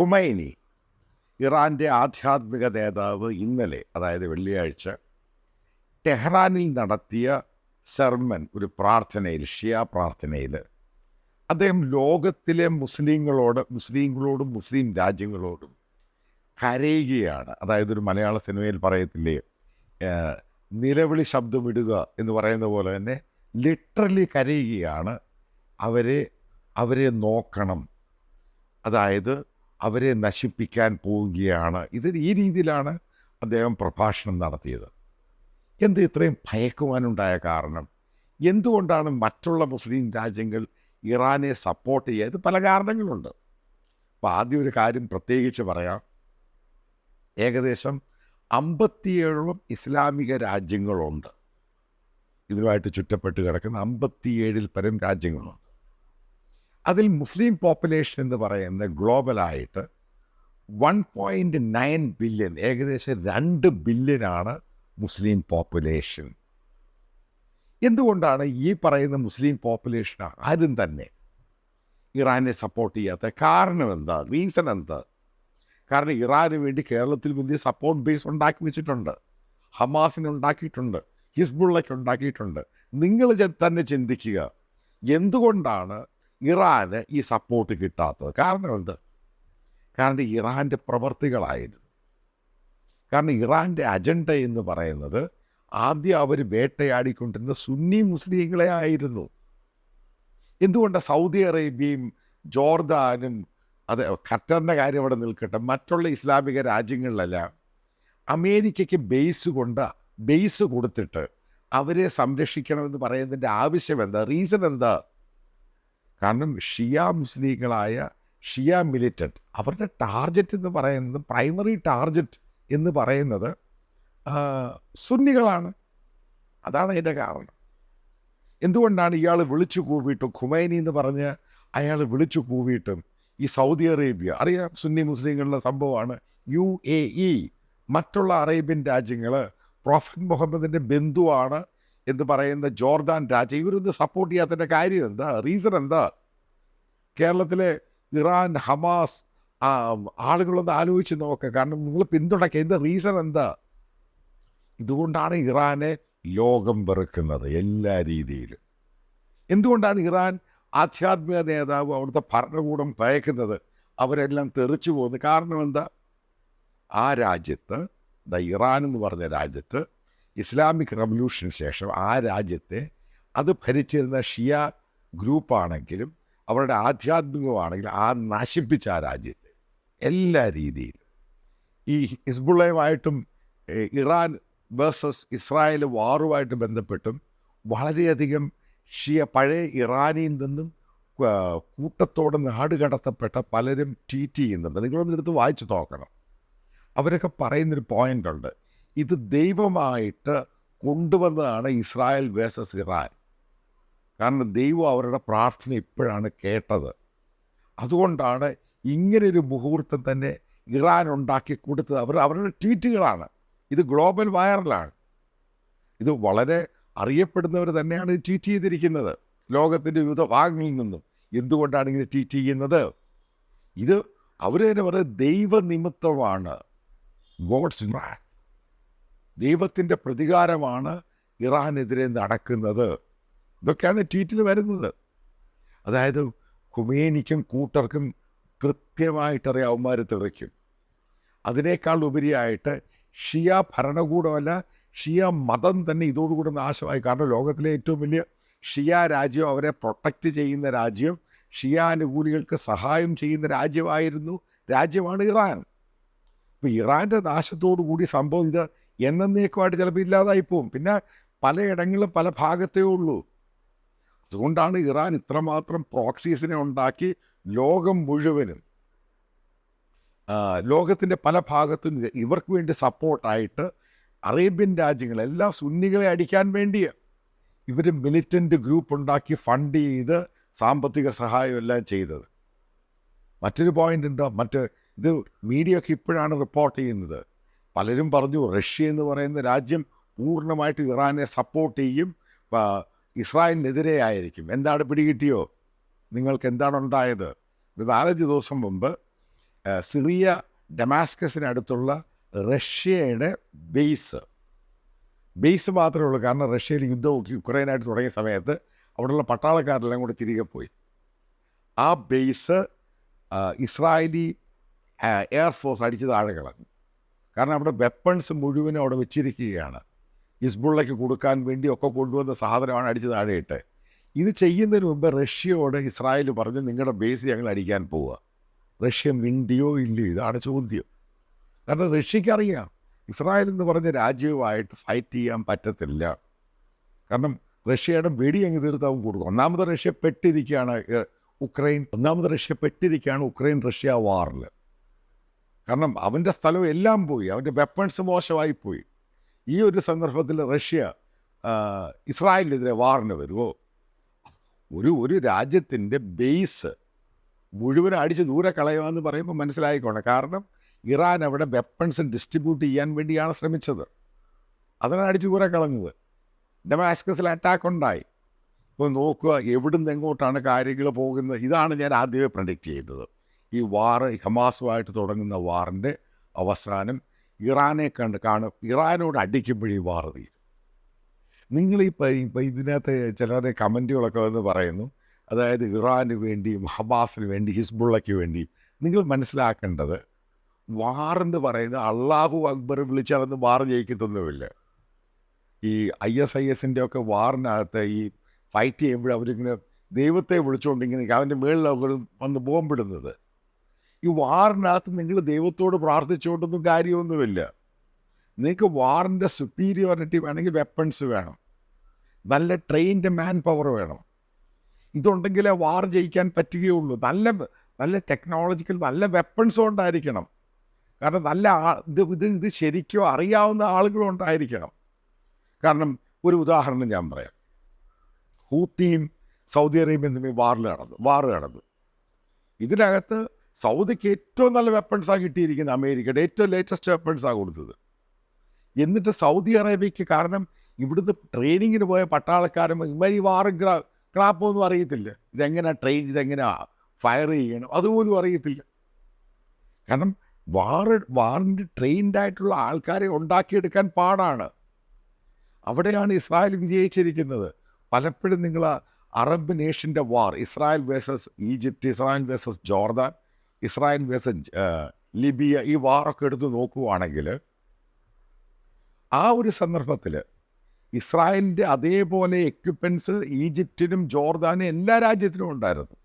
Khomeini ഇറാന്റെ ആധ്യാത്മിക നേതാവ് ഇന്നലെ അതായത് വെള്ളിയാഴ്ച ടെഹ്റാനിൽ നടത്തിയ സെർമൻ ഒരു പ്രാർത്ഥനയിൽ ഷിയ പ്രാർത്ഥനയിൽ അദ്ദേഹം ലോകത്തിലെ മുസ്ലിങ്ങളോട് മുസ്ലിങ്ങളോടും മുസ്ലിം രാജ്യങ്ങളോടും കരയുകയാണ്. അതായത് ഒരു മലയാള സിനിമയിൽ പറയത്തില്ലേ നിലവിളി ശബ്ദമിടുക എന്ന് പറയുന്ന പോലെ തന്നെ ലിറ്ററലി കരയുകയാണ്. അവരെ അവരെ നോക്കണം. അതായത് അവരെ നശിപ്പിക്കാൻ പോവുകയാണ്. ഇത് ഈ രീതിയിലാണ് അദ്ദേഹം പ്രഭാഷണം നടത്തിയത്. എന്ത് ഇത്രയും ഭയക്കുവാനുണ്ടായ കാരണം? എന്തുകൊണ്ടാണ് മറ്റുള്ള മുസ്ലിം രാജ്യങ്ങൾ ഇറാനെ സപ്പോർട്ട് ചെയ്യാൻ പല കാരണങ്ങളുണ്ട്. അപ്പോൾ ആദ്യം ഒരു കാര്യം പ്രത്യേകിച്ച് പറയാം. ഏകദേശം അമ്പത്തിയേഴോളം ഇസ്ലാമിക രാജ്യങ്ങളുണ്ട്. ഇതുമായിട്ട് ചുറ്റപ്പെട്ട് കിടക്കുന്ന അമ്പത്തിയേഴിൽ പരം രാജ്യങ്ങളുണ്ട്. അതിൽ മുസ്ലിം പോപ്പുലേഷൻ എന്ന് പറയുന്നത് ഗ്ലോബലായിട്ട് വൺ പോയിന്റ് നയൻ ബില്യൺ ഏകദേശം രണ്ട് ബില്യനാണ് മുസ്ലിം പോപ്പുലേഷൻ എന്തുകൊണ്ടാണ് ഈ പറയുന്ന മുസ്ലിം പോപ്പുലേഷൻ ആരും തന്നെ ഇറാനെ സപ്പോർട്ട് ചെയ്യാത്ത കാരണം എന്താ? റീസൺ എന്താ? കാരണം ഇറാന് വേണ്ടി കേരളത്തിൽ വലിയ സപ്പോർട്ട് ബേസ് ഉണ്ടാക്കി വെച്ചിട്ടുണ്ട്. ഹമാസിന് ഉണ്ടാക്കിയിട്ടുണ്ട്. ഹിസ്ബുള്ളയ്ക്ക് ഉണ്ടാക്കിയിട്ടുണ്ട്. നിങ്ങൾ തന്നെ ചിന്തിക്കുക. എന്തുകൊണ്ടാണ് ഇറാന് ഈ സപ്പോർട്ട് കിട്ടാത്തത്. കാരണം എന്ത്? കാരണം ഇറാന്റെ പ്രവർത്തികളായിരുന്നു. കാരണം ഇറാന്റെ അജണ്ട എന്ന് പറയുന്നത് ആദ്യം അവർ വേട്ടയാടിക്കൊണ്ടിരുന്ന സുന്നി മുസ്ലിങ്ങളെ ആയിരുന്നു. എന്തുകൊണ്ടാണ് സൗദി അറേബ്യയും ജോർദാനും അത് ഖത്തറിന്റെ കാര്യം അവിടെ നിൽക്കട്ടെ മറ്റുള്ള ഇസ്ലാമിക രാജ്യങ്ങളിലെല്ലാം അമേരിക്കയ്ക്ക് ബേസ് കൊണ്ട് ബേസ് കൊടുത്തിട്ട് അവരെ സംരക്ഷിക്കണമെന്ന് പറയുന്നതിന്റെ ആവശ്യം എന്താ? റീസൺ എന്താ? കാരണം ഷിയ മുസ്ലിങ്ങളായ ഷിയ മിലിറ്റന്റ് അവരുടെ ടാർജറ്റ് എന്ന് പറയുന്നത് പ്രൈമറി ടാർജറ്റ് എന്ന് പറയുന്നത് സുന്നികളാണ്. അതാണ് അതിന്റെ കാരണം. എന്തുകൊണ്ടാണ് ഇയാൾ വിളിച്ചു കൂവിയിട്ടും ഖുമൈനി എന്ന് പറഞ്ഞ് അയാൾ വിളിച്ചു കൂവിയിട്ടും ഈ സൗദി അറേബ്യ അറിയാം സുന്നി മുസ്ലിങ്ങളുടെ സംഭവമാണ് യു എ ഇ മറ്റുള്ള അറേബ്യൻ രാജ്യങ്ങൾ പ്രോഫറ്റ് മുഹമ്മദിന്റെ ബന്ധുവാണ് എന്ന് പറയുന്ന ജോർദാൻ രാജ ഇവരൊന്നും സപ്പോർട്ട് ചെയ്യാത്തതിന്റെ കാര്യം എന്താ? റീസൺ എന്താ? കേരളത്തിലെ ഇറാൻ ഹമാസ് ആളുകളൊന്ന് ആലോചിച്ച് നോക്കുക കാരണം നിങ്ങൾ പിന്തുണയ്ക്കുക എന്താ റീസൺ എന്താ? ഇതുകൊണ്ടാണ് ഇറാനെ ലോകം വെറുക്കുന്നത് എല്ലാ രീതിയിലും. എന്തുകൊണ്ടാണ് ഇറാൻ ആധ്യാത്മിക നേതാവ് അവിടുത്തെ ഭരണകൂടം ഭയക്കുന്നത്? അവരെല്ലാം തെറിച്ചു പോകുന്നത്. കാരണം എന്താ? ആ രാജ്യത്ത് ഇറാൻ എന്ന് പറഞ്ഞ രാജ്യത്ത് ഇസ്ലാമിക് റവല്യൂഷന് ശേഷം ആ രാജ്യത്തെ അത് ഭരിച്ചിരുന്ന ഷിയ ഗ്രൂപ്പാണെങ്കിലും അവരുടെ ആധ്യാത്മികമാണെങ്കിലും ആ നശിപ്പിച്ച ആ രാജ്യത്തെ എല്ലാ രീതിയിലും. ഈ ഹിസ്ബുള്ളയുമായിട്ടും ഇറാൻ വേഴ്സസ് ഇസ്രായേൽ വാറുമായിട്ട് ബന്ധപ്പെട്ടും വളരെയധികം ഷിയ പഴയ ഇറാനിയിൽ നിന്നും കൂട്ടത്തോടെ നാട് കടത്തപ്പെട്ട പലരും ട്വീറ്റ് ചെയ്യുന്നുണ്ട്. നിങ്ങളൊന്നെടുത്ത് വായിച്ചു നോക്കണം. അവരൊക്കെ പറയുന്നൊരു പോയിന്റ് ഉണ്ട്. ഇത് ദൈവമായിട്ട് കൊണ്ടുവന്നതാണ് ഇസ്രായേൽ വേഴ്സസ് ഇറാൻ. കാരണം ദൈവം അവരുടെ പ്രാർത്ഥന ഇപ്പോഴാണ് കേട്ടത്. അതുകൊണ്ടാണ് ഇങ്ങനൊരു മുഹൂർത്തം തന്നെ ഇറാൻ ഉണ്ടാക്കി കൊടുത്തത്. അവർ അവരുടെ ട്വീറ്റുകളാണ്. ഇത് ഗ്ലോബൽ വൈറലാണ്. ഇത് വളരെ അറിയപ്പെടുന്നവർ തന്നെയാണ് ട്വീറ്റ് ചെയ്തിരിക്കുന്നത്. ലോകത്തിന്റെ വിവിധ ഭാഗങ്ങളിൽ നിന്നും എന്തുകൊണ്ടാണ് ഇങ്ങനെ ട്വീറ്റ് ചെയ്യുന്നത്? ഇത് അവർ തന്നെ പറയുന്നത് ദൈവനിമിത്തമാണ്. ഗോഡ്സ് wrath ദൈവത്തിന്റെ പ്രതികാരമാണ് ഇറാനെതിരെ നടക്കുന്നത്. ഇതൊക്കെയാണ് ട്വീറ്റിൽ വരുന്നത്. അതായത് കുമേനിക്കും കൂട്ടർക്കും കൃത്യമായിട്ടറിയാം അവന്മാർ തെറിക്കും. അതിനേക്കാൾ ഉപരിയായിട്ട് ഷിയ ഭരണകൂടമല്ല ഷിയ മതം തന്നെ ഇതോടുകൂടെ നാശമായി. കാരണം ലോകത്തിലെ ഏറ്റവും വലിയ ഷിയ രാജ്യം അവരെ പ്രൊട്ടക്റ്റ് ചെയ്യുന്ന രാജ്യം ഷിയ അനുകൂലികൾക്ക് സഹായം ചെയ്യുന്ന രാജ്യമായിരുന്നു രാജ്യമാണ് ഇറാൻ. ഇപ്പോൾ ഇറാന്റെ നാശത്തോടു കൂടി സംഭവം ഇത് എന്നേക്കുമായിട്ട് ചിലപ്പോൾ ഇല്ലാതായി പോവും പിന്നെ പലയിടങ്ങളിലും പല ഭാഗത്തേ ഉള്ളൂ. അതുകൊണ്ടാണ് ഇറാൻ ഇത്രമാത്രം പ്രോക്സീസിനെ ഉണ്ടാക്കി ലോകം മുഴുവനും ലോകത്തിന്റെ പല ഭാഗത്തും ഇവർക്ക് വേണ്ടി സപ്പോർട്ടായിട്ട് അറേബ്യൻ രാജ്യങ്ങളെല്ലാം സുന്നികളെ അടിക്കാൻ വേണ്ടി ഇവർ മിലിറ്റന്റ് ഗ്രൂപ്പ് ഉണ്ടാക്കി ഫണ്ട് ചെയ്ത് സാമ്പത്തിക സഹായം എല്ലാം ചെയ്തത്. മറ്റൊരു പോയിന്റ് ഉണ്ടോ? മറ്റ് ഇത് മീഡിയ ഒക്കെ ഇപ്പോഴാണ് റിപ്പോർട്ട് ചെയ്യുന്നത്. പലരും പറഞ്ഞു റഷ്യ എന്ന് പറയുന്ന രാജ്യം പൂർണമായിട്ട് ഇറാനെ സപ്പോർട്ട് ചെയ്യും ഇസ്രായേലിനെതിരെ ആയിരിക്കും. എന്താണ് പിടികിട്ടിയോ? നിങ്ങൾക്ക് എന്താണ് ഉണ്ടായത്? ഒരു നാലഞ്ച് ദിവസം മുമ്പ് സിറിയ ഡമാസ്കസിനടുത്തുള്ള റഷ്യയുടെ ബേസ്. ബേസ് മാത്രമേ ഉള്ളൂ കാരണം റഷ്യയിൽ യുദ്ധം യുക്രൈനായിട്ട് തുടങ്ങിയ സമയത്ത് അവിടെയുള്ള പട്ടാളക്കാരെല്ലാം കൂടി തിരികെ പോയി. ആ ബേസ് ഇസ്രായേലി എയർഫോഴ്സ് അടിച്ച് താഴെ കളഞ്ഞു കാരണം അവിടെ വെപ്പൺസ് മുഴുവനും അവിടെ വെച്ചിരിക്കുകയാണ്. ഹിസ്ബുള്ളയ്ക്ക് കൊടുക്കാൻ വേണ്ടി ഒക്കെ കൊണ്ടുവന്ന സാധനമാണ് അടിച്ച് താഴെയിട്ട്. ഇത് ചെയ്യുന്നതിന് മുമ്പ് റഷ്യയോട് ഇസ്രായേൽ പറഞ്ഞ് നിങ്ങളുടെ ബേസ് ഞങ്ങൾ അടിക്കാൻ പോവുക റഷ്യ മിണ്ടിയോ ഇല്ലയോ? ഇതാണ് ചോദ്യം. കാരണം റഷ്യക്ക് അറിയാം ഇസ്രായേൽ എന്ന് പറഞ്ഞ രാജ്യവുമായിട്ട് ഫൈറ്റ് ചെയ്യാൻ പറ്റത്തില്ല. കാരണം റഷ്യയുടെ വെടി അങ്ങ് തീർത്താവും കൊടുക്കും ഒന്നാമത് റഷ്യ പെട്ടിരിക്കുകയാണ് ഉക്രൈൻ. ഒന്നാമത് റഷ്യ പെട്ടിരിക്കുകയാണ് ഉക്രൈൻ റഷ്യ വാറിൽ കാരണം അവന്റെ സ്ഥലം എല്ലാം പോയി. അവന്റെ വെപ്പൺസ് മോശമായി പോയി. ഈ ഒരു സന്ദർഭത്തിൽ റഷ്യ ഇസ്രായേലിനെതിരെ വാറിന് വരുമോ ഒരു ഒരു രാജ്യത്തിന്റെ ബേസ് മുഴുവൻ അടിച്ച് ദൂരെ കളയുമെന്ന് പറയുമ്പോൾ മനസ്സിലായിക്കോണം. കാരണം ഇറാൻ അവിടെ വെപ്പൺസ് ഡിസ്ട്രിബ്യൂട്ട് ചെയ്യാൻ വേണ്ടിയാണ് ശ്രമിച്ചത്. അതിനാണ് അടിച്ച് ദൂരെ കളഞ്ഞത്. ഡമാസ്കസിൽ അറ്റാക്ക് ഉണ്ടായി. ഇപ്പോൾ നോക്കുക എവിടുന്ന് എങ്ങോട്ടാണ് കാര്യങ്ങൾ പോകുന്നത്? ഇതാണ് ഞാൻ ആദ്യമേ പ്രഡിക്റ്റ് ചെയ്തത്. ഈ വാറ് ഹമാസുമായിട്ട് തുടങ്ങുന്ന വാറിന്റെ അവസാനം ഇറാനെ കണ്ട് കാണും ഇറാനോട് അടിക്കുമ്പോഴേ വാറ് തീരും. നിങ്ങൾ ഇപ്പോൾ ഇതിനകത്ത് ചിലരുടെ കമന്റുകളൊക്കെ വന്ന് പറയുന്നു അതായത് ഇറാന് വേണ്ടിയും ഹമാസിന് വേണ്ടി ഹിസ്ബുള്ളയ്ക്ക് വേണ്ടിയും നിങ്ങൾ മനസ്സിലാക്കേണ്ടത് വാറെന്ന് പറയുന്നത് അള്ളാഹു അക്ബർ വിളിച്ചാലൊന്നും വാർ ജയിക്കത്തൊന്നുമില്ല. ഈ ഐ എസ് ഐ എസിന്റെ ഒക്കെ വാറിനകത്ത് ഈ ഫൈറ്റ് ചെയ്യുമ്പോൾ അവരിങ്ങനെ ദൈവത്തെ വിളിച്ചുകൊണ്ടിങ്ങനെ അവന്റെ മേളിലൊക്കെ വന്ന് ബോംബിടുന്നത്. ഈ വാറിനകത്ത് നിങ്ങൾ ദൈവത്തോട് പ്രാർത്ഥിച്ചുകൊണ്ടൊന്നും കാര്യമൊന്നുമില്ല. നിങ്ങൾക്ക് വാറിന്റെ സുപ്പീരിയോറിറ്റി വേണമെങ്കിൽ വെപ്പൺസ് വേണം. നല്ല ട്രെയിൻഡ് മാൻ പവർ വേണം. ഇതുണ്ടെങ്കിലേ വാർ ജയിക്കാൻ പറ്റുകയുള്ളൂ. നല്ല നല്ല ടെക്നോളജിക്കൽ നല്ല വെപ്പൺസും ഉണ്ടായിരിക്കണം കാരണം നല്ല ഇത് ഇത് ഇത് ശരിക്കും അറിയാവുന്ന ആളുകളും ഉണ്ടായിരിക്കണം കാരണം ഒരു ഉദാഹരണം ഞാൻ പറയാം. ഹൂത്തിയും സൗദി അറേബ്യയും തമ്മിൽ വാറിൽ നടന്നു വാർ നടന്നു ഇതിനകത്ത് സൗദിക്ക് ഏറ്റവും നല്ല വെപ്പൺസാണ് കിട്ടിയിരിക്കുന്നത് അമേരിക്കയുടെ ഏറ്റവും ലേറ്റസ്റ്റ് വെപ്പൺസാണ് കൊടുത്തത്. എന്നിട്ട് സൗദി അറേബ്യയ്ക്ക് കാരണം ഇവിടുന്ന് ട്രെയിനിങ്ങിന് പോയ പട്ടാളക്കാരും ഇവർ ഈ ക്രാ ക്രാപ്പൊന്നും അറിയത്തില്ല. ഇതെങ്ങനെ ട്രെയിൻ ഇതെങ്ങനെയാ ഫയർ ചെയ്യണം അതുപോലും അറിയത്തില്ല. കാരണം വാറ് വാറിന്റെ ട്രെയിൻഡ് ആയിട്ടുള്ള ആൾക്കാരെ ഉണ്ടാക്കിയെടുക്കാൻ പാടാണ്. അവിടെയാണ് ഇസ്രായേൽ വിജയിച്ചിരിക്കുന്നത്. പലപ്പോഴും നിങ്ങൾ Arab നേഷന്റെ war Israel versus Egypt Israel versus Jordan Israel versus Libya ഈ വാറൊക്കെ എടുത്ത് നോക്കുവാണെങ്കിൽ ആ ഒരു സന്ദർഭത്തിൽ ഇസ്രായേലിന്റെ അതേപോലെ എക്യുപ്മെൻസ് ഈജിപ്തിനും ജോർദാനും എല്ലാ രാജ്യത്തിനും ഉണ്ടായിരുന്നു.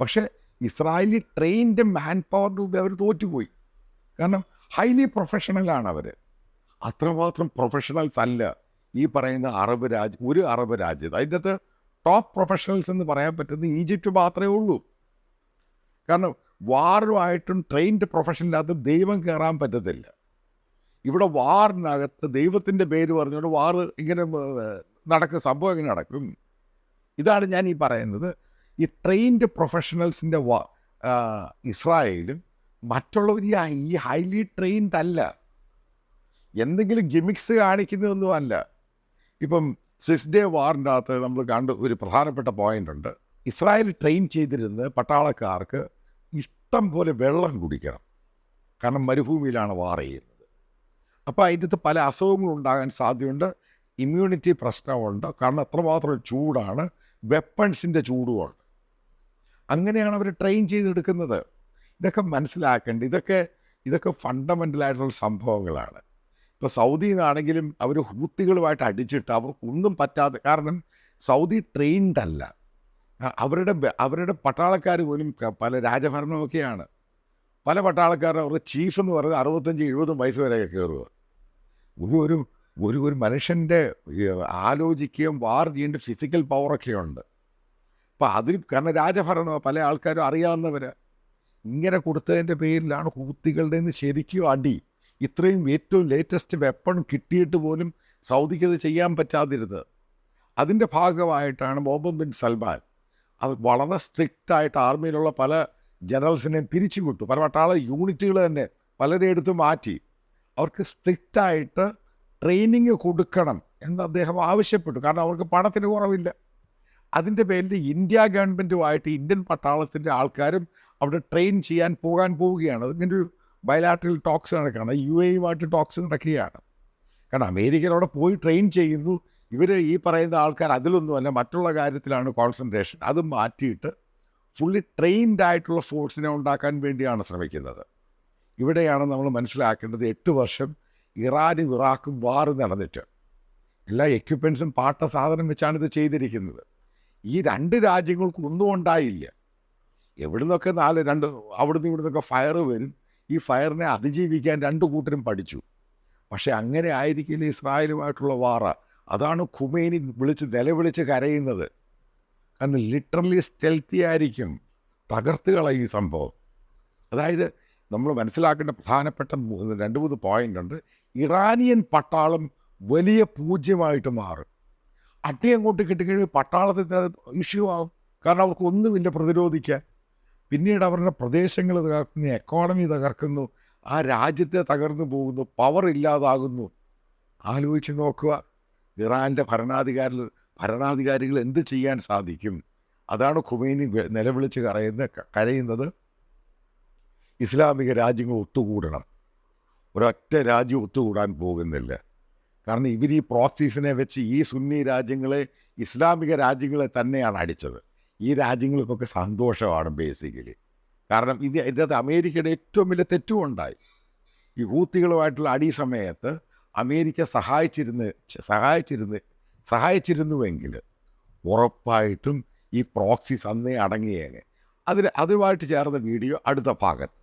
പക്ഷേ ഇസ്രായേലി ട്രെയിൻഡ് മാൻ പവറിന്റെ മുമ്പ് അവർ തോറ്റുപോയി. കാരണം ഹൈലി പ്രൊഫഷണലാണ് അവർ. അത്രമാത്രം പ്രൊഫഷണൽസ് അല്ല ഈ പറയുന്ന അറബ് രാജ്യം ഒരു അറബ് രാജ്യത്ത്. അതിന്റെ അകത്ത് ടോപ്പ് പ്രൊഫഷണൽസ് എന്ന് പറയാൻ പറ്റുന്ന ഈജിപ്റ്റ് മാത്രമേ ഉള്ളൂ. കാരണം വാറുമായിട്ടും ട്രെയിൻഡ് പ്രൊഫഷനിനകത്ത് ദൈവം കയറാൻ പറ്റത്തില്ല. ഇവിടെ വാറിനകത്ത് ദൈവത്തിന്റെ പേര് പറഞ്ഞുകൊണ്ട് വാറ് ഇങ്ങനെ നടക്കും സംഭവം ഇങ്ങനെ നടക്കും. ഇതാണ് ഞാൻ ഈ പറയുന്നത്. ഈ ട്രെയിൻഡ് പ്രൊഫഷണൽസിന്റെ വാ ഇസ്രായേലും മറ്റുള്ളവർ ഈ ഹൈലി ട്രെയിൻഡ് അല്ല. എന്തെങ്കിലും ഗിമിക്സ് കാണിക്കുന്നതൊന്നും അല്ല. ഇപ്പം സിക്സ് ഡേ വാറിന്റെ അകത്ത് നമ്മൾ കണ്ട ഒരു പ്രധാനപ്പെട്ട പോയിന്റ് ഉണ്ട്. ഇസ്രായേൽ ട്രെയിൻ ചെയ്തിരുന്നത് പട്ടാളക്കാർക്ക് ഇഷ്ടം പോലെ വെള്ളം കുടിക്കണം. കാരണം മരുഭൂമിയിലാണ് വാർ ചെയ്യുന്നത്. അപ്പോൾ അതിന്റെ പല അസുഖങ്ങളും ഉണ്ടാകാൻ സാധ്യതയുണ്ട്. ഇമ്മ്യൂണിറ്റി പ്രശ്നമുണ്ട്. കാരണം അത്രമാത്രം ചൂടാണ്. വെപ്പൺസിന്റെ ചൂടുമുണ്ട് അങ്ങനെയാണ് അവർ ട്രെയിൻ ചെയ്തെടുക്കുന്നത്. ഇതൊക്കെ മനസ്സിലാക്കേണ്ടത് ഇതൊക്കെ ഇതൊക്കെ ഫണ്ടമെന്റലായിട്ടുള്ള സംഭവങ്ങളാണ്. ഇപ്പോൾ സൗദിയിലാണെങ്കിലും അവർ ഹൂത്തികളുമായിട്ട് അടിച്ചിട്ട് അവർക്കൊന്നും പറ്റാതെ കാരണം സൗദി ട്രെയിൻഡ് അല്ല. അ- അവരുടെ അവരുടെ പട്ടാളക്കാർ പോലും പല രാജഭരണമൊക്കെയാണ്. പല പട്ടാളക്കാരും അവരുടെ ചീഫ് എന്ന് പറയുന്നത് അറുപത്തഞ്ച് എഴുപതും വയസ്സ് വരെയൊക്കെ കയറുക ഒരു ഒരു ഒരു ഒരു മനുഷ്യന്റെ ആലോചിക്കുകയും വാർ ചെയ്യേണ്ട ഫിസിക്കൽ പവറൊക്കെയുണ്ട് അപ്പം അതിൽ കാരണം രാജഭരണം പല ആൾക്കാരും അറിയാവുന്നവർ ഇങ്ങനെ കൊടുത്തതിന്റെ പേരിലാണ് ഹൂത്തികളുടെ നിന്ന് ശരിക്കും അടി. ഇത്രയും ഏറ്റവും ലേറ്റസ്റ്റ് വെപ്പൺ കിട്ടിയിട്ട് പോലും സൗദിക്ക് അത് ചെയ്യാൻ പറ്റാതിരുന്നത്. അതിന്റെ ഭാഗമായിട്ടാണ് മുഹമ്മദ് ബിൻ സൽമാൻ അവർ വളരെ സ്ട്രിക്റ്റ് ആയിട്ട് ആർമിയിലുള്ള പല ജനറൽസിനെയും പിരിച്ചുവിട്ടു. പല പട്ടാള യൂണിറ്റുകൾ തന്നെ പലരെ എടുത്ത് മാറ്റി. അവർക്ക് സ്ട്രിക്റ്റായിട്ട് ട്രെയിനിങ് കൊടുക്കണം എന്ന് അദ്ദേഹം ആവശ്യപ്പെട്ടു. കാരണം അവർക്ക് പണത്തിന് കുറവില്ല. അതിന്റെ പേരിൽ ഇന്ത്യ ഗവൺമെന്റുമായിട്ട് ഇന്ത്യൻ പട്ടാളത്തിന്റെ ആൾക്കാരും അവിടെ ട്രെയിൻ ചെയ്യാൻ പോകാൻ പോവുകയാണ്. അതിങ്ങനെ ഒരു ബയലാട്രൽ ടോക്സ് നടക്കുകയാണ്. യു എയുമായിട്ട് ടോക്സ് നടക്കുകയാണ്. കാരണം അമേരിക്കയിലവിടെ പോയി ട്രെയിൻ ചെയ്യുന്നു. ഇവർ ഈ പറയുന്ന ആൾക്കാർ അതിലൊന്നുമല്ല മറ്റുള്ള കാര്യത്തിലാണ് കോൺസെൻട്രേഷൻ അത് മാറ്റിയിട്ട് ഫുള്ളി ട്രെയിൻഡ് ആയിട്ടുള്ള ഫോഴ്സിനെ ഉണ്ടാക്കാൻ വേണ്ടിയാണ് ശ്രമിക്കുന്നത്. ഇവിടെയാണ് നമ്മൾ മനസ്സിലാക്കേണ്ടത് എട്ട് വർഷം ഇറാനും ഇറാഖും വാർ നടന്നിട്ട്. എല്ലാ എക്യുപ്മെൻസും പാട്ട സാധനം വെച്ചാണ് ഇത് ചെയ്തിരിക്കുന്നത്. ഈ രണ്ട് രാജ്യങ്ങൾക്കും ഒന്നും ഉണ്ടായില്ല. എവിടുന്നൊക്കെ നാല് രണ്ട് അവിടുന്ന് ഇവിടുന്നൊക്കെ ഫയർ വരും. ഈ ഫയറിനെ അതിജീവിക്കാൻ രണ്ട് കൂട്ടരും പഠിച്ചു. പക്ഷേ അങ്ങനെ ആയിരിക്കില്ല ഇസ്രായേലുമായിട്ടുള്ള വാറ അതാണ് ഖുമേനി വിളിച്ച് നിലവിളിച്ച് കരയുന്നത്. കാരണം ലിറ്ററലി സ്റ്റെൽത്തി ആയിരിക്കും. തകർത്ത് കളയും ഈ സംഭവം. അതായത് നമ്മൾ മനസ്സിലാക്കേണ്ട പ്രധാനപ്പെട്ട രണ്ട് മൂന്ന് പോയിന്റ് ഉണ്ട്. ഇറാനിയൻ പട്ടാളം വലിയ പൂജ്യമായിട്ട് മാറും. അട്ടി അങ്ങോട്ട് കിട്ടിക്കഴിയുമ്പോൾ പട്ടാളത്തിന് ഇഷ്യൂ ആവും. കാരണം അവർക്ക് ഒന്നുമില്ല പ്രതിരോധിക്കാൻ. പിന്നീട് അവരുടെ പ്രദേശങ്ങൾ തകർക്കുന്നു എക്കോണമി തകർക്കുന്നു ആ രാജ്യത്തെ തകർന്നു പോകുന്നു പവർ ഇല്ലാതാകുന്നു. ആലോചിച്ച് നോക്കുക. ഇറാന്റെ ഭരണാധികാരി ഭരണാധികാരികൾ എന്ത് ചെയ്യാൻ സാധിക്കും? അതാണ് ഖുമൈനി നിലവിളിച്ച് കരയുന്ന കരയുന്നത്. ഇസ്ലാമിക രാജ്യങ്ങൾ ഒത്തുകൂടണം. ഒരൊറ്റ രാജ്യം ഒത്തുകൂടാൻ പോകുന്നില്ല. കാരണം ഇവർ ഈ പ്രോക്സീസിനെ വെച്ച് ഈ സുന്നി രാജ്യങ്ങളെ ഇസ്ലാമിക രാജ്യങ്ങളെ തന്നെയാണ് അടിച്ചത്. ഈ രാജ്യങ്ങൾക്കൊക്കെ സന്തോഷമാണ് ബേസിക്കലി. കാരണം ഇത് ഇതിനകത്ത് അമേരിക്കയുടെ ഏറ്റവും വലിയ തെറ്റും ഉണ്ടായി ഈ ഹൂത്തികളുമായിട്ടുള്ള അടി സമയത്ത് അമേരിക്ക സഹായിച്ചിരുന്ന് സഹായിച്ചിരുന്ന് സഹായിച്ചിരുന്നുവെങ്കിൽ ഉറപ്പായിട്ടും ഈ പ്രോക്സി അന്നേ അടങ്ങിയേനെ. അതിന് അതുമായിട്ട് ചേർന്ന വീഡിയോ അടുത്ത ഭാഗത്ത്.